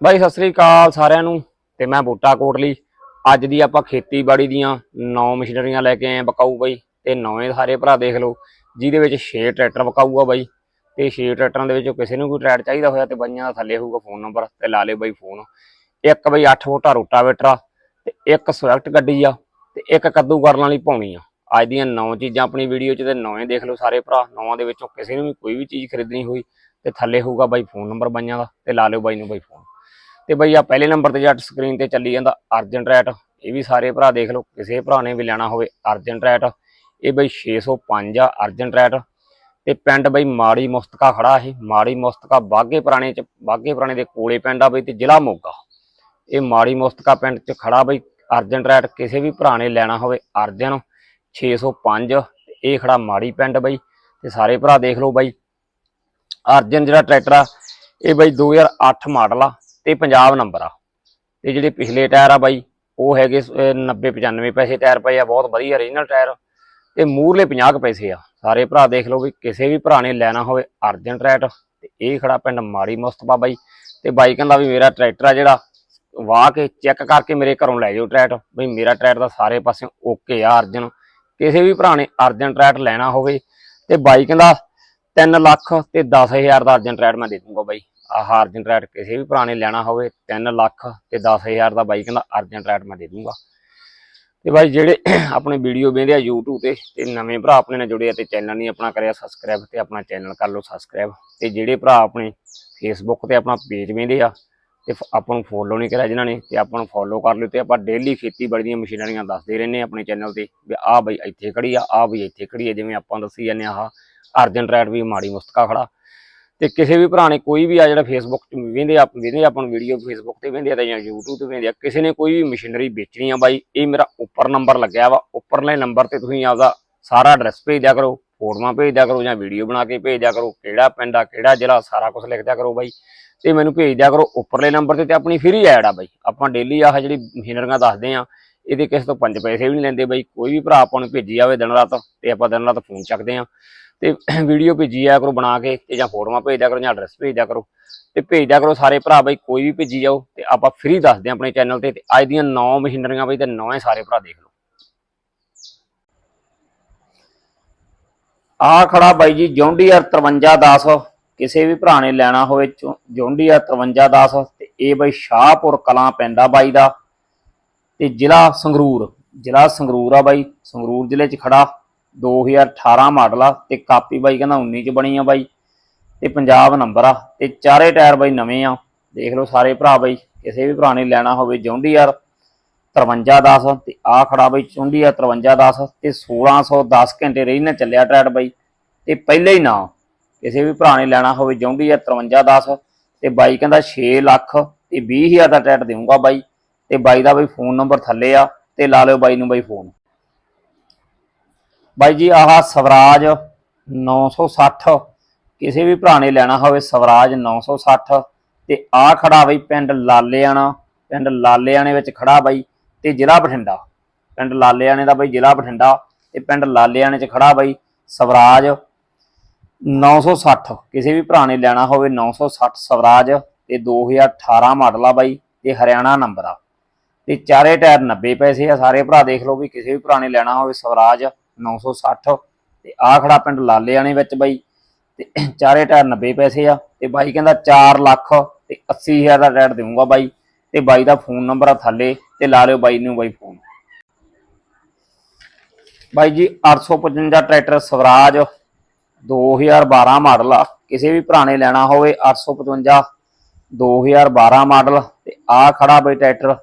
ਬਾਈ, ਸਤਿ ਸ੍ਰੀ ਅਕਾਲ ਸਾਰਿਆਂ ਨੂੰ ਤੇ ਮੈਂ ਬੂਟਾ ਕੋਟਲੀ। ਅੱਜ ਦੀ ਆਪਾਂ ਖੇਤੀਬਾੜੀ ਦੀਆਂ ਨੌ ਮਸ਼ੀਨਰੀਆਂ ਲੈ ਕੇ ਆਏ ਆਂ ਬਕਾਊ ਬਾਈ, ਤੇ ਨੌਵੇਂ ਸਾਰੇ ਭਰਾ ਦੇਖ ਲਓ, ਜਿਹਦੇ ਵਿੱਚ 6 ਟਰੈਕਟਰ ਬਕਾਊ ਆ ਬਾਈ, ਤੇ 6 ਟਰੈਕਟਰਾਂ ਦੇ ਵਿੱਚੋਂ ਕਿਸੇ ਨੂੰ ਕੋਈ ਟਰੈਕਟਰ ਚਾਹੀਦਾ ਹੋਇਆ ਤੇ ਬਾਈਆਂ ਦਾ ਥੱਲੇ ਹੋਊਗਾ ਫੋਨ ਨੰਬਰ ਤੇ ਲਾ ਲਿਓ ਬਾਈ ਫੋਨ। ਇੱਕ ਬਾਈ 8 ਫੁੱਟਾ ਰੋਟਾਵੇਟਰ ਆ ਤੇ ਇੱਕ ਸਵੈਕਟ ਗੱਡੀ ਆ, ਤੇ ਇੱਕ ਕੱਦੂ ਕਰਨ ਵਾਲੀ ਪਾਉਣੀ ਆ। ਅੱਜ ਦੀਆਂ ਨੌ ਚੀਜ਼ਾਂ ਆਪਣੀ ਵੀਡੀਓ 'ਚ ਤੇ ਨੌਵੇਂ ਦੇਖ ਲਓ ਸਾਰੇ ਭਰਾ ਨੌਵਾਂ ਦੇ ਵਿੱਚੋਂ ਕਿਸੇ ਨੂੰ ਵੀ ਕੋਈ ਵੀ ਚੀਜ਼ ਖਰੀਦਣੀ ਹੋਈ ਤੇ ਥੱਲੇ ਹੋਊਗਾ ਬਾਈ ਫੋਨ ਨੰਬਰ ਬਾਈਆਂ ਦਾ, ਤੇ ਲਾ ਲਿਓ ਬਾਈ ਨੂੰ ਬਾਈ ਫੋਨ। ਤੇ ਬਈ ਆ ਪਹਿਲੇ ਨੰਬਰ ਤੇ ਜੱਟ ਸਕਰੀਨ ਤੇ ਚੱਲੀ ਜਾਂਦਾ ਅਰਜਨ ਰੈਟ ਇਹ ਵੀ ਸਾਰੇ ਭਰਾ ਦੇਖ ਲਓ, ਕਿਸੇ ਭਰਾ ਨੇ ਵੀ ਲੈਣਾ ਹੋਵੇ ਅਰਜਨ ਰੈਟ ਇਹ ਬਈ 605 ਆ ਅਰਜਨ ਰੈਟ ਤੇ ਪਿੰਡ ਬਈ ਮਾੜੀ ਮੁਸਤਕਾ ਖੜਾ ਇਹ, ਮਾੜੀ ਮੁਸਤਕਾ ਬਾਗੇ ਪੁਰਾਣੇ ਚ, ਬਾਗੇ ਪੁਰਾਣੇ ਦੇ ਕੋਲੇ ਪਿੰਡ ਆ ਬਈ ਤੇ ਜ਼ਿਲ੍ਹਾ ਮੋਗਾ। ਇਹ ਮਾੜੀ ਮੁਸਤਕਾ ਪਿੰਡ ਚ ਖੜਾ ਬਈ ਅਰਜਨ ਰੈਟ ਕਿਸੇ ਵੀ ਭਰਾ ਨੇ ਲੈਣਾ ਹੋਵੇ ਅਰਜਨ। 605 ਤੇ ਇਹ ਖੜਾ ਮਾੜੀ ਪਿੰਡ ਬਈ। ਤੇ ਸਾਰੇ ਭਰਾ ਦੇਖ ਲਓ ਬਾਈ, ਅਰਜਨ ਜਿਹੜਾ ਟਰੈਕਟਰ ਆ, ਇਹ ਬਈ 2008 ਮਾਡਲ ਆ। ਤੇ ਪੰਜਾਬ ਨੰਬਰ ਆ। ਤੇ ਜਿਹੜੇ ਪਿਛਲੇ ਟਾਇਰ ਆ ਬਾਈ, ਉਹ ਹੈਗੇ 90 95 ਪੈਸੇ ਟਾਇਰ ਪਏ ਆ, ਬਹੁਤ ਵਧੀਆ ਓਰੀਜਨਲ ਟਾਇਰ। ਤੇ ਮੂਰਲੇ 50 ਕੁ ਪੈਸੇ ਆ। ਸਾਰੇ ਭਰਾ ਦੇਖ ਲਓ ਵੀ ਕਿਸੇ ਵੀ ਭਰਾ ਨੇ ਲੈਣਾ ਹੋਵੇ ਅਰਜਨ ਟਰੈਕਟਰ ਤੇ ਇਹ ਖੜਾ ਪਿੰਡ ਮਾੜੀ ਮੁਸਤਫਾ ਬਾਈ। ਤੇ ਬਾਈ ਕਹਿੰਦਾ ਵੀ ਮੇਰਾ ਟਰੈਕਟਰ ਆ ਜਿਹੜਾ, ਵਾਹ ਕੇ ਚੈੱਕ ਕਰਕੇ ਮੇਰੇ ਘਰੋਂ ਲੈ ਜਾਓ ਟਰੈਕਟਰ। ਬਈ ਮੇਰਾ ਟਰੈਕਟਰ ਦਾ ਸਾਰੇ ਪਾਸੇ ਓਕੇ ਆ ਅਰਜਨ। ਕਿਸੇ ਵੀ ਭਰਾ ਨੇ ਅਰਜਨ ਟਰੈਕਟਰ ਲੈਣਾ ਹੋਵੇ, ਤੇ ਬਾਈ ਕਹਿੰਦਾ 3 ਲੱਖ ਤੇ 10000 ਦਾ ਅਰਜਨ ਟਰੈਕਟਰ ਮੈਂ ਦੇ ਦੂੰਗਾ ਬਾਈ। ਆਹ ਅਰਜਨ ਟਰੈਕਟ ਕਿਸੇ ਵੀ ਭਰਾ ਨੇ ਲੈਣਾ ਹੋਵੇ 3 ਲੱਖ ਤੇ 10000 ਦਾ ਬਾਈ ਕਹਿੰਦਾ ਅਰਜਨ ਟਰੈਕਟ ਮੈਂ ਦੇ ਦੂੰਗਾ। ਤੇ ਬਾਈ ਜਿਹੜੇ ਆਪਣੇ ਵੀਡੀਓ ਵੇਖਦੇ ਆ YouTube ਤੇ ਤੇ ਨਵੇਂ ਭਰਾ ਆਪਣੇ ਨਾਲ ਜੁੜੇ ਆ ਤੇ ਚੈਨਲ ਨਹੀਂ ਆਪਣਾ ਕਰਿਆ ਸਬਸਕ੍ਰਾਈਬ ਤੇ ਆਪਣਾ ਚੈਨਲ ਕਰ ਲਓ ਸਬਸਕ੍ਰਾਈਬ ਤੇ ਜਿਹੜੇ ਭਰਾ ਆਪਣੇ Facebook ਤੇ ਆਪਣਾ ਪੇਜ ਵੇਖਦੇ ਆ, ਤੇ ਫ- ਆਪਾਂ ਨੂੰ ਫੋਲੋ ਨਹੀਂ ਕਰਿਆ ਜਿਨ੍ਹਾਂ ਨੇ, ਤੇ ਆਪਾਂ ਨੂੰ ਫੋਲੋ ਕਰ ਲਿਓ ਤੇ ਆਪਾਂ ਡੇਲੀ ਖੇਤੀਬਾੜੀ ਦੀਆਂ ਮਸ਼ੀਨਰੀਆਂ ਦੱਸਦੇ ਰਹਿੰਦੇ ਆ ਆਪਣੇ ਚੈਨਲ ਤੇ ਵੀ ਆਹ ਬਈ ਇੱਥੇ ਖੜੀ ਆ, ਆਹ ਬਈ ਇੱਥੇ ਖੜੀ ਆ, ਜਿਵੇਂ ਆਪਾਂ ਦੱਸੀ ਜਾਂਦੇ ਆ, ਆਹ ਅਰਜਨ ਟਰੈਕਟ ਵੀ ਮਾੜੀ ਮੁਸਤਕਾ ਖੜਾ। ਤੇ ਕਿਸੇ ਵੀ ਭਰਾ ਨੇ ਕੋਈ ਵੀ ਆ ਜਿਹੜਾ ਫੇਸਬੁੱਕ ਤੇ ਵੇਂਦੇ ਆਪ ਵੇਂਦੇ ਆਪਾਂ ਨੂੰ ਵੀਡੀਓ ਫੇਸਬੁੱਕ ਤੇ ਵੇਂਦੇ ਆ ਤੇ ਜਾਂ YouTube ਤੇ ਵੇਂਦੇ ਆ, ਕਿਸੇ ਨੇ ਕੋਈ ਵੀ ਮਸ਼ੀਨਰੀ ਵੇਚਣੀ ਆ ਬਾਈ, ਇਹ ਮੇਰਾ ਉੱਪਰ ਨੰਬਰ ਲੱਗਿਆ ਵਾ, ਉੱਪਰਲੇ ਨੰਬਰ ਤੇ ਤੁਸੀਂ ਆਪਦਾ ਸਾਰਾ ਐਡਰੈਸ ਭੇਜ ਦਿਆ ਕਰੋ, ਫੋਟੋਆਂ ਭੇਜ ਦਿਆ ਕਰੋ ਜਾਂ ਵੀਡੀਓ ਬਣਾ ਕੇ ਭੇਜ ਦਿਆ ਕਰੋ, ਕਿਹੜਾ ਪਿੰਡ ਆ, ਕਿਹੜਾ ਜ਼ਿਲ੍ਹਾ, ਸਾਰਾ ਕੁਝ ਲਿਖ ਦਿਆ ਕਰੋ ਬਾਈ, ਤੇ ਮੈਨੂੰ ਭੇਜ ਦਿਆ ਕਰੋ ਉੱਪਰਲੇ ਨੰਬਰ ਤੇ ਤੇ ਆਪਣੀ ਫ੍ਰੀ ਐਡ ਆ ਬਾਈ, ਆਪਾਂ ਡੇਲੀ ਆਹ ਜਿਹੜੀ ਮਸ਼ੀਨਰੀਆਂ ਦੱਸਦੇ ਆ, ਇਹਦੇ ਕਿਸੇ ਤੋਂ 5 ਪੈਸੇ ਵੀ ਨਹੀਂ ਲੈਂਦੇ ਬਾਈ, ਕੋਈ ਵੀ ਭਰਾ ਆਪਾਂ ਨੂੰ ਭੇਜੀ ਜਾਵੇ ਦਿਨ ਰਾਤ, ਤੇ ਆਪਾਂ ਦਿਨ ਰਾਤ ਫੋਨ ਚੱਕਦੇ ਆ ਤੇ ਵੀਡੀਓ ਭੇਜੀ ਆ ਕਰੋ, ਬਣਾ ਕੇ ਤੇ ਜਾਂ ਫੋਟੋਆਂ ਭੇਜ ਦਿਆ ਕਰੋ ਜਾਂ ਐਡਰੈਸ ਭੇਜ ਦਿਆ ਕਰੋ। ਤੇ ਭੇਜ ਦਿਆ ਕਰੋ ਸਾਰੇ ਭਰਾ ਬਈ, ਕੋਈ ਵੀ ਭੇਜੀ ਜਾਓ ਤੇ ਆਪਾਂ ਫ੍ਰੀ ਦੱਸਦੇ ਆ ਆਪਣੇ ਚੈਨਲ ਤੇ ਤੇ ਅੱਜ ਦੀਆਂ 9 ਮਸ਼ੀਨਰੀਆਂ ਬਈ ਤੇ 9 ਸਾਰੇ ਭਰਾ ਦੇਖ ਲਓ। ਆ ਖੜਾ ਬਾਈ ਜੀ, ਜੌਂਡੀਆਰ 5310 ਕਿਸੇ ਵੀ ਭਰਾ ਨੇ ਲੈਣਾ ਹੋਵੇ ਜੌਂਡੀਆਰ 5310 ਤੇ ਇਹ ਬਾਈ ਸ਼ਾਹਪੁਰ ਕਲਾਂ ਪੈਂਦਾ ਬਾਈ ਦਾ। ਤੇ ਜ਼ਿਲ੍ਹਾ ਸੰਗਰੂਰ ਜ਼ਿਲ੍ਹਾ ਸੰਗਰੂਰ ਆ ਬਾਈ, ਸੰਗਰੂਰ ਜ਼ਿਲ੍ਹੇ 'ਚ ਖੜਾ। 2018 ਮਾਡਲ ਆ ਤੇ ਕਾਪੀ ਬਾਈ ਕਹਿੰਦਾ 19 ਚ ਬਣੀ ਆ ਬਾਈ। ਤੇ ਪੰਜਾਬ ਨੰਬਰ ਆ ਤੇ ਚਾਰੇ ਟਾਇਰ ਬਾਈ ਨਵੇਂ ਆ। ਦੇਖ ਲਓ ਸਾਰੇ ਭਰਾ ਬਾਈ, ਕਿਸੇ ਵੀ ਭਰਾ ਨੇ ਲੈਣਾ ਹੋਵੇ ਜੌਂਡੀਆਰ 5310 ਤੇ ਆ ਖੜਾ ਬਾਈ ਜੌਂਡੀਆਰ 5310 ਤੇ 1610 ਘੰਟੇ ਰਹੀ ਨਾ ਚੱਲਿਆ ਟਰੈਕ ਬਾਈ। ਤੇ ਪਹਿਲੇ ਹੀ ਨਾ ਕਿਸੇ ਵੀ ਭਰਾ ਨੇ ਲੈਣਾ ਹੋਵੇ ਜੌਂਡੀਆਰ 5310 ਤੇ ਬਾਈ ਕਹਿੰਦਾ 6 ਲੱਖ ਤੇ 20000 ਦਾ ਟਰੈਕ ਦੇਊਂਗਾ ਬਾਈ। ਤੇ ਬਾਈ ਦਾ ਬਾਈ ਫੋਨ ਨੰਬਰ ਥੱਲੇ ਆ ਤੇ ਲਾ ਲਿਓ ਬਾਈ ਨੂੰ ਬਾਈ ਫੋਨ। ਬਾਈ ਜੀ, ਆਹ ਸਵਰਾਜ 960 ਕਿਸੇ ਵੀ ਭਰਾ ਨੇ ਲੈਣਾ ਹੋਵੇ ਸਵਰਾਜ 960 ਤੇ ਆ ਖੜਾ ਬਈ ਪਿੰਡ ਲਾਲੇਆਣਾ, ਪਿੰਡ ਲਾਲੇਆਣੇ ਵਿੱਚ ਖੜਾ ਬਾਈ, ਤੇ ਜ਼ਿਲ੍ਹਾ ਬਠਿੰਡਾ। ਪਿੰਡ ਲਾਲੇਆਣੇ ਦਾ ਬਾਈ ਜ਼ਿਲ੍ਹਾ ਬਠਿੰਡਾ, ਤੇ ਪਿੰਡ ਲਾਲੇਆਣੇ 'ਚ ਖੜਾ ਬਾਈ ਸਵਰਾਜ 960 ਕਿਸੇ ਵੀ ਭਰਾ ਨੇ ਲੈਣਾ ਹੋਵੇ 960 ਸਵਰਾਜ, ਤੇ 2018 ਮਾਡਲ ਆ ਬਾਈ, ਤੇ ਹਰਿਆਣਾ ਨੰਬਰ ਆ। ਤੇ ਚਾਰੇ ਟਾਇਰ 90 ਪੈਸੇ ਆ, ਸਾਰੇ ਭਰਾ ਦੇਖ ਲਓ ਵੀ ਕਿਸੇ ਵੀ ਭਰਾ ਨੇ ਲੈਣਾ ਹੋਵੇ ਸਵਰਾਜ 960 ਤੇ ਆ ਖੜਾ ਪਿੰਡ ਲਾਲੇਆਣੇ ਵਿੱਚ ਬਾਈ ਤੇ ਚਾਰੇ ਟਾਇਰ 90 ਪੈਸੇ ਆ ਤੇ ਬਾਈ ਕਹਿੰਦਾ 4 ਲੱਖ ਤੇ 80000 ਦਾ ਰੇਟ ਦੇਊਂਗਾ ਬਾਈ ਤੇ ਬਾਈ ਦਾ ਫੋਨ ਨੰਬਰ ਆ ਥੱਲੇ ਤੇ ਲਾ ਲਿਓ ਬਾਈ ਨੂੰ ਬਾਈ ਫੋਨ ਬਾਈ ਜੀ 855 ਟਰੈਕਟਰ ਸਵਰਾਜ 2012 ਮਾਡਲ ਆ। ਕਿਸੇ ਵੀ ਭਰਾ ਨੇ ਲੈਣਾ ਹੋਵੇ 855 2012 ਮਾਡਲ ਤੇ ਆ ਖੜਾ ਬਈ ਟਰੈਕਟਰ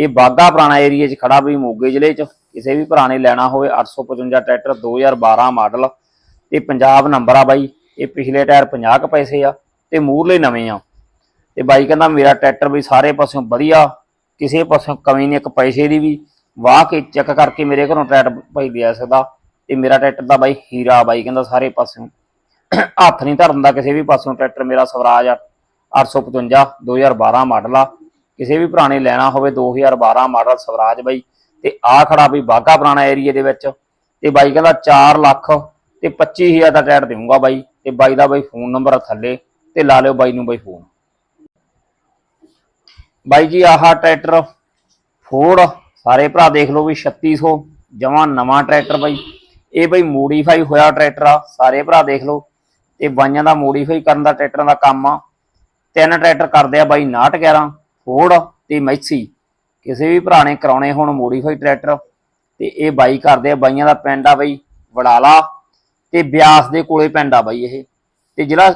ਇਹ ਬਾਗਾ ਪੁਰਾਣਾ ਏਰੀਆ 'ਚ ਖੜਾ ਬਈ ਮੋਗੇ ਜ਼ਿਲ੍ਹੇ 'ਚ, ਕਿਸੇ ਵੀ ਭਰਾ ਨੇ ਲੈਣਾ ਹੋਵੇ 855 ਟਰੈਕਟਰ 2012 ਮਾਡਲ। ਤੇ ਪੰਜਾਬ ਨੰਬਰ ਆ ਬਾਈ, ਇਹ ਪਿਛਲੇ ਟਾਇਰ 50 ਕ ਪੈਸੇ ਆ ਤੇ ਮੂਰਲੇ ਨਵੇਂ ਆ। ਤੇ ਬਾਈ ਕਹਿੰਦਾ ਮੇਰਾ ਟਰੈਕਟਰ ਵੀ ਸਾਰੇ ਪਾਸਿਓਂ ਵਧੀਆ, ਕਿਸੇ ਪਾਸਿਓਂ ਕਮੀ ਨਹੀਂ, ਇੱਕ ਪੈਸੇ ਦੀ ਵੀ। ਵਾਹ ਕੇ ਚੈੱਕ ਕਰਕੇ ਮੇਰੇ ਘਰੋਂ ਟਰੈਕਟਰ ਭਾਈ ਦੇ ਸਕਦਾ। ਤੇ ਮੇਰਾ ਟਰੈਕਟਰ ਦਾ ਬਾਈ ਹੀਰਾ ਬਾਈ ਕਹਿੰਦਾ ਸਾਰੇ ਪਾਸਿਓਂ। ਹੱਥ ਨਹੀਂ ਧਰਨ ਦਾ ਕਿਸੇ ਵੀ ਪਾਸਿਓਂ ਟਰੈਕਟਰ ਮੇਰਾ ਸਵਰਾਜ ਆ 855 2012 ਮਾਡਲ ਆ। ਕਿਸੇ ਵੀ ਭਰਾ ਨੇ ਲੈਣਾ ਹੋਵੇ 2012 ਮਾਡਲ ਸਵਰਾਜ ਬਾਈ ਤੇ ਆ ਖੜਾ ਵੀ ਬਾਗਾ ਪੁਰਾਣਾ ਏਰੀਆ ਦੇ ਵਿੱਚ ਤੇ ਬਾਈ ਕਹਿੰਦਾ 4 ਲੱਖ ਤੇ 25000 ਦਾ ਟਰੈਕਟਰ ਦੇਊਂਗਾ ਬਾਈ ਤੇ ਬਾਈ ਦਾ ਬਾਈ ਫੋਨ ਨੰਬਰ ਥੱਲੇ ਤੇ ਲਾ ਲਿਓ ਬਾਈ ਨੂੰ ਬਾਈ ਫੋਨ। ਬਾਈ ਜੀ, ਆਹ ਟਰੈਕਟਰ ਫੋਰਡ ਸਾਰੇ ਭਰਾ ਦੇਖ ਲਓ ਵੀ 3600 ਜਮਾ ਨਵਾਂ ਟਰੈਕਟਰ ਬਾਈ। ਇਹ ਬਈ ਮੋਡੀਫਾਈ ਹੋਇਆ ਟਰੈਕਟਰ ਆ, ਸਾਰੇ ਭਰਾ ਦੇਖ ਲਓ। ਤੇ ਬਾਈਆਂ ਦਾ ਮੋਡੀਫਾਈ ਕਰਨ ਦਾ ਟਰੈਕਟਰਾਂ ਦਾ ਕੰਮ ਆ। ਤਿੰਨ ਟਰੈਕਟਰ ਕਰਦੇ ਆ ਬਾਈ 911 ਫੋਰਡ ਤੇ ਮੈਕਸੀ ਕਿਸੇ ਵੀ ਭਰਾ ਨੇ ਕਰਾਉਣੇ ਹੁਣ ਮੋਡੀਫਾਈ ਟਰੈਕਟਰ ਤੇ ਇਹ ਬਾਈ ਕਰਦੇ ਆ, ਬਾਈਆਂ ਦਾ ਪਿੰਡ ਆ ਬਾਈ ਵਡਾਲਾ ਤੇ ਬਿਆਸ ਦੇ ਕੋਲੇ ਪਿੰਡ ਆ ਬਾਈ ਇਹ ਤੇ ਜ਼ਿਲ੍ਹਾ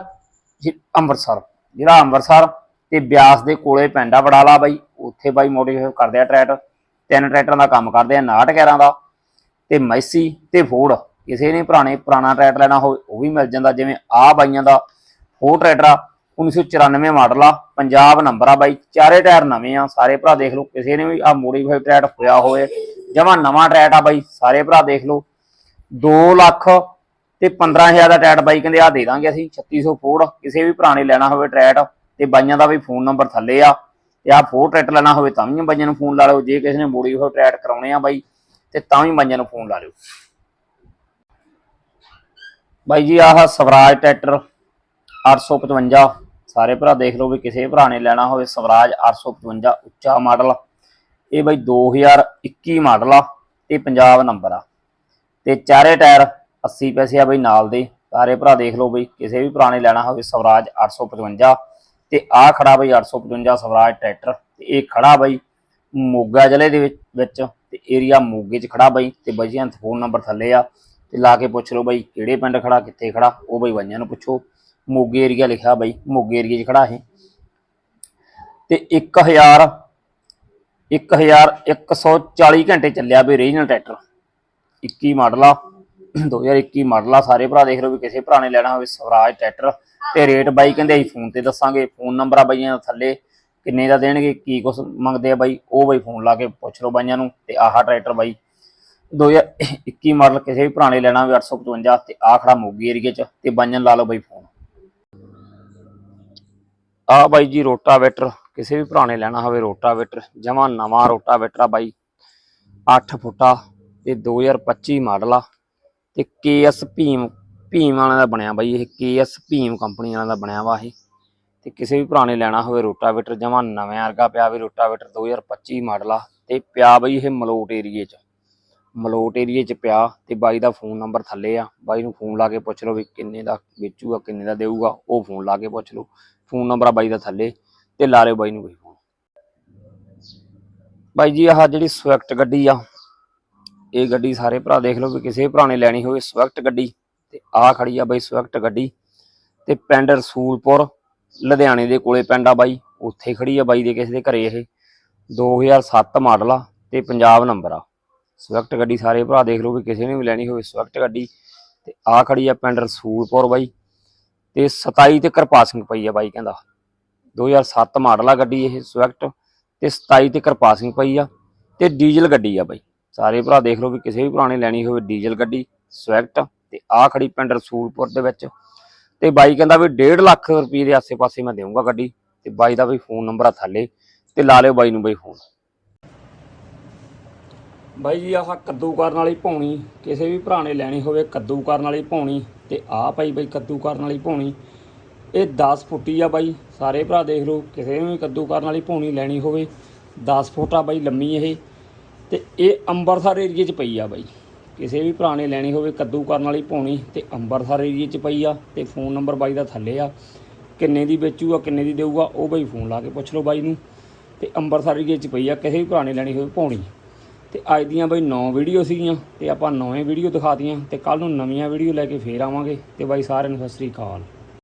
ਅੰਮ੍ਰਿਤਸਰ ਜ਼ਿਲ੍ਹਾ ਅੰਮ੍ਰਿਤਸਰ ਤੇ ਬਿਆਸ ਦੇ ਕੋਲੇ ਪਿੰਡ ਆ ਵਡਾਲਾ ਬਾਈ, ਉੱਥੇ ਬਾਈ ਮੋਡੀਫਾਈ ਕਰਦੇ ਆ ਟਰੈਕਟਰ ਤਿੰਨ ਟਰੈਕਟਰਾਂ ਦਾ ਕੰਮ ਕਰਦੇ ਆ 911 ਦਾ ਤੇ ਮੈਸੀ ਤੇ ਫੋਰਡ, ਕਿਸੇ ਨੇ ਪੁਰਾਣੇ ਪੁਰਾਣਾ ਟਰੈਕਟਰ ਲੈਣਾ ਹੋਵੇ, ਉਹ ਵੀ ਮਿਲ ਜਾਂਦਾ, ਜਿਵੇਂ ਆ ਬਾਈਆਂ ਦਾ ਫੋਰ ਟਰੈਕਟਰ ਆ 1994 ਮਾਡਲ ਆ, ਪੰਜਾਬ ਨੰਬਰ ਆ ਬਾਈ, ਚਾਰੇ ਟਾਇਰ ਨਵੇਂ ਆ, ਸਾਰੇ ਭਰਾ ਦੇਖ ਲਓ, ਕਿਸੇ ਨੇ ਵੀ ਆ ਮੋਡੀਫਾਈ ਟਰੈਕਟਰ ਹੋਇਆ ਹੋਵੇ, ਜਮਾ ਨਵਾਂ ਟਰੈਕਟਰ ਆ ਬਾਈ, ਸਾਰੇ ਭਰਾ ਦੇਖ ਲਓ। 2 ਲੱਖ ਤੇ 15000 ਦਾ ਟਰੈਕਟਰ ਬਾਈ ਕਹਿੰਦੇ ਆ ਦੇ ਦਾਂਗੇ ਅਸੀਂ 3600 ਫੋਰਡ, ਕਿਸੇ ਵੀ ਭਰਾ ਨੇ ਲੈਣਾ ਹੋਵੇ ਟਰੈਕਟਰ ਤੇ ਬਾਈਆਂ ਦਾ ਵੀ ਫੋਨ ਨੰਬਰ ਥੱਲੇ ਆ, ਤੇ ਆ ਫੋਰ ਟਰੈਕਟਰ ਲੈਣਾ ਹੋਵੇ ਤਾਂ ਵੀ ਬਾਈਆਂ ਨੂੰ ਫੋਨ ਲਾ ਲਿਓ, ਜੇ ਕਿਸੇ ਨੇ ਮੋਡੀਫਾਈ ਟਰੈਕਟਰ ਕਰਾਉਣੇ ਆ ਬਾਈ, ਤੇ ਤਾਂ ਵੀ ਬਾਈਆਂ ਨੂੰ ਫੋਨ ਲਾ ਲਿਓ। ਬਾਈ ਜੀ, ਆਹ ਸਵਰਾਜ ਟਰੈਕਟਰ 855 ਸਾਰੇ ਭਰਾ ਦੇਖ ਲਓ ਵੀ ਕਿਸੇ ਭਰਾ ਨੇ ਲੈਣਾ ਹੋਵੇ ਸਵਰਾਜ 855 ਉੱਚਾ ਮਾਡਲ। ਇਹ ਬਾਈ 2021 ਮਾਡਲ ਆ ਤੇ ਪੰਜਾਬ ਨੰਬਰ ਆ। ਤੇ ਚਾਰੇ ਟਾਇਰ 80 ਪੈਸੇ ਆ ਬਈ ਨਾਲ ਦੇ। ਸਾਰੇ ਭਰਾ ਦੇਖ ਲਓ ਬਈ ਕਿਸੇ ਵੀ ਭਰਾ ਨੇ ਲੈਣਾ ਹੋਵੇ ਸਵਰਾਜ 855 ਤੇ ਆ ਖੜਾ ਬਈ 855 ਸਵਰਾਜ ਟਰੈਕਟਰ। ਤੇ ਇਹ ਖੜਾ ਬਈ ਮੋਗਾ ਜ਼ਿਲ੍ਹੇ ਦੇ ਵਿੱਚ ਵਿੱਚ ਤੇ ਏਰੀਆ ਮੋਗੇ 'ਚ ਖੜਾ ਬਈ। ਤੇ ਬਾਈਆਂ ਦਾ ਫੋਨ ਨੰਬਰ ਥੱਲੇ ਆ। ਤੇ ਲਾ ਕੇ ਪੁੱਛ ਲਓ ਬਈ ਕਿਹੜੇ ਪਿੰਡ ਖੜਾ, ਕਿੱਥੇ ਖੜਾ, ਉਹ ਬਈ ਬਾਈਆਂ ਨੂੰ ਪੁੱਛੋ। ਮੋਗੇ ਏਰੀਆ ਲਿਖਿਆ ਬਈ ਮੋਗੇ ਏਰੀਆ 'ਚ ਖੜਾ ਇਹ। ਤੇ 1000 1140 ਘੰਟੇ ਚੱਲਿਆ ਬਈ ਰੀਜਨਲ ਟਰੈਕਟਰ 21 ਮਾਡਲ ਆ 2021 ਮਾਡਲ ਆ। ਸਾਰੇ ਭਰਾ ਦੇਖ ਲਓ ਵੀ ਕਿਸੇ ਭਰਾ ਨੇ ਲੈਣਾ ਹੋਵੇ ਸਵਰਾਜ ਟਰੈਕਟਰ ਤੇ ਰੇਟ ਬਾਈ ਕਹਿੰਦੇ ਅਸੀਂ ਫੋਨ ਤੇ ਦੱਸਾਂਗੇ। ਫੋਨ ਨੰਬਰ ਆ ਬਾਈਆਂ ਥੱਲੇ। ਕਿੰਨੇ ਦਾ ਦੇਣਗੇ ਕੀ ਕੁਛ ਮੰਗਦੇ ਆ ਬਾਈ ਉਹ ਬਾਈ ਫੋਨ ਲਾ ਕੇ ਪੁੱਛ ਲਓ ਬਾਈਆਂ ਨੂੰ। ਤੇ ਆਹ ਟਰੈਕਟਰ ਬਾਈ। 2021 ਮਾਡਲ ਕਿਸੇ ਵੀ ਭਰਾ ਨੇ ਲੈਣਾ ਹੋਵੇ 855 ਤੇ ਆ ਖੜਾ ਮੋਗੀ ਏਰੀਏ ਚ। ਤੇ ਬਾਈਆਂ ਲਾ ਲਓ ਬਾਈ ਫੋਨ ਆ ਬਾਈ ਜੀ ਰੋਟਾਵੇਟਰ, ਕਿਸੇ ਵੀ ਭਰਾ ਨੇ ਲੈਣਾ ਹੋਵੇ ਰੋਟਾਵੇਟਰ, ਜਮਾ ਨਵਾਂ ਰੋਟਾਵੇਟਰ ਆ ਬਾਈ। 8 ਫੁੱਟਾ ਤੇ 2025 ਮਾਡਲ ਆ ਤੇ ਕੇਐਸ ਭੀਮ ਭੀਮ ਵਾਲਿਆਂ ਦਾ ਬਣਿਆ ਬਾਈ ਇਹ, ਕੇਐਸ ਭੀਮ ਕੰਪਨੀ ਵਾਲਿਆਂ ਦਾ ਬਣਿਆ ਵਾ ਇਹ। ਤੇ ਕਿਸੇ ਵੀ ਭਰਾ ਨੇ ਲੈਣਾ ਹੋਵੇ ਰੋਟਾਵੇਟਰ, ਜਮਾ ਨਵੇਂ ਵਰਗਾ ਪਿਆ ਵੀ ਰੋਟਾਵੇਟਰ 2025 ਮਾਡਲ ਆ ਤੇ ਪਿਆ ਬਾਈ ਇਹ ਮਲੋਟ ਏਰੀਏ 'ਚ। ਮਲੋਟ ਏਰੀਏ 'ਚ ਪਿਆ ਤੇ ਬਾਈ ਦਾ ਫੋਨ ਨੰਬਰ ਥੱਲੇ ਆ। ਬਾਈ ਨੂੰ ਫੋਨ ਲਾ ਕੇ ਪੁੱਛ ਲਓ ਵੀ ਕਿੰਨੇ ਦਾ ਵੇਚੂਗਾ, ਕਿੰਨੇ ਦਾ ਦੇਊਗਾ, ਉਹ ਫੋਨ ਲਾ ਕੇ ਪੁੱਛ ਲਓ। ਫੋਨ ਨੰਬਰ ਆ ਬਾਈ ਦਾ ਥੱਲੇ, ਤੇ ਲਾ ਲਿਓ ਬਾਈ ਨੂੰ ਕੋਈ ਫੋਨ। ਬਾਈ ਜੀ, ਆਹ ਜਿਹੜੀ ਸਵਿਫਟ ਗੱਡੀ ਆ, ਇਹ ਗੱਡੀ ਸਾਰੇ ਭਰਾ ਦੇਖ ਲਓ ਵੀ ਕਿਸੇ ਭਰਾ ਨੇ ਲੈਣੀ ਹੋਵੇ ਸਵਿਫਟ ਗੱਡੀ, ਤੇ ਆਹ ਖੜੀ ਆ ਬਾਈ ਸਵਿਫਟ ਗੱਡੀ, ਤੇ ਪਿੰਡ ਰਸੂਲਪੁਰ, ਲੁਧਿਆਣੇ ਦੇ ਕੋਲੇ ਪਿੰਡ ਆ ਬਾਈ, ਉੱਥੇ ਖੜੀ ਆ ਬਾਈ ਦੇ ਕਿਸੇ ਦੇ ਘਰੇ ਇਹ 2007 ਮਾਡਲ ਆ, ਤੇ ਪੰਜਾਬ ਨੰਬਰ ਆ। ਸਵਿਫਟ ਗੱਡੀ ਸਾਰੇ ਭਰਾ ਦੇਖ ਲਓ ਵੀ ਕਿਸੇ ਨੇ ਵੀ ਲੈਣੀ ਹੋਵੇ ਸਵਿਫਟ ਗੱਡੀ, ਤੇ ਆਹ ਖੜੀ ਆ ਪਿੰਡ ਰਸੂਲਪੁਰ ਬਾਈ ਤੇ 27 ਤੇ ਕਿਰਪਾ ਸਿੰਘ ਪਈ ਆ ਬਾਈ ਕਹਿੰਦਾ। 2007 ਮਾਡਲ ਆ ਗੱਡੀ ਇਹ ਸਵੈਕਟ ਤੇ 27 ਤੇ ਕਿਰਪਾ ਸਿੰਘ ਪਈ ਆ ਤੇ ਡੀਜ਼ਲ ਗੱਡੀ ਆ ਬਾਈ। ਸਾਰੇ ਭਰਾ ਦੇਖ ਲਓ ਵੀ ਕਿਸੇ ਵੀ ਪੁਰਾਣੇ ਲੈਣੀ ਹੋਵੇ ਡੀਜ਼ਲ ਗੱਡੀ, ਸਵੈਕਟ ਤੇ ਆਹ ਖੜੀ ਪਿੰਡ ਰਸੂਲਪੁਰ ਦੇ ਵਿੱਚ। ਤੇ ਬਾਈ ਕਹਿੰਦਾ ਵੀ 1.5 ਲੱਖ ਰੁਪਏ ਦੇ ਆਸੇ-ਪਾਸੇ ਮੈਂ ਦੇਵਾਂਗਾ ਗੱਡੀ ਤੇ ਬਾਈ ਦਾ ਵੀ ਫੋਨ ਨੰਬਰ ਆ ਥੱਲੇ ਤੇ ਲਾ ਲਿਓ ਬਾਈ ਨੂੰ ਬਾਈ ਫੋਨ। ਬਾਈ ਜੀ, ਆਹ ਕੱਦੂ ਕਰਨ ਵਾਲੀ ਭੌਣੀ, ਕਿਸੇ ਵੀ ਭਰਾ ਨੇ ਲੈਣੀ ਹੋਵੇ ਕੱਦੂ ਕਰਨ ਵਾਲੀ ਭੌਣੀ ਤੇ ਆਹ ਭਾਈ ਬਾਈ ਕੱਦੂ ਕਰਨ ਵਾਲੀ ਭੌਣੀ। ਇਹ 10 ਫੁੱਟੀ ਆ ਬਾਈ, ਸਾਰੇ ਭਰਾ ਦੇਖ ਲਓ, ਕਿਸੇ ਨੂੰ ਵੀ ਕੱਦੂ ਕਰਨ ਵਾਲੀ ਭੌਣੀ ਲੈਣੀ ਹੋਵੇ 10 ਫੁੱਟ ਆ ਬਾਈ ਲੰਮੀ ਇਹ। ਤੇ ਇਹ ਅੰਬਰਸਰ ਏਰੀਏ 'ਚ ਪਈ ਆ ਬਾਈ। ਕਿਸੇ ਵੀ ਭਰਾ ਨੇ ਲੈਣੀ ਹੋਵੇ ਕੱਦੂ ਕਰਨ ਵਾਲੀ ਭੌਣੀ ਤੇ ਅੰਬਰਸਰ ਏਰੀਏ 'ਚ ਪਈ ਆ ਤੇ ਫੋਨ ਨੰਬਰ ਬਾਈ ਦਾ ਥੱਲੇ ਆ। ਕਿੰਨੇ ਦੀ ਵੇਚੂਗਾ, ਕਿੰਨੇ ਦੀ ਦੇਊਗਾ, ਉਹ ਬਾਈ ਫੋਨ ਲਾ ਕੇ ਪੁੱਛ ਲਓ ਬਾਈ ਨੂੰ। ਤੇ ਅੰਬਰਸਰ ਏਰੀਏ 'ਚ ਪਈ ਆ, ਕਿਸੇ ਵੀ ਭਰਾ ਨੇ ਲੈਣੀ ਹੋਵੇ ਭੌਣੀ। ਤੇ ਅੱਜ ਦੀਆਂ ਬਾਈ 9 ਵੀਡੀਓ ਸੀਗੀਆਂ ਤੇ ਆਪਾਂ ਨੌਵੇਂ ਵੀਡੀਓ ਦਿਖਾਤੀਆਂ ਤੇ ਕੱਲ ਨੂੰ ਨਵੀਆਂ ਵੀਡੀਓ ਲੈ ਕੇ ਫੇਰ ਆਵਾਂਗੇ ਤੇ ਬਾਈ ਸਾਰਿਆਂ ਨੂੰ ਸਤਿ ਸ੍ਰੀ ਅਕਾਲ।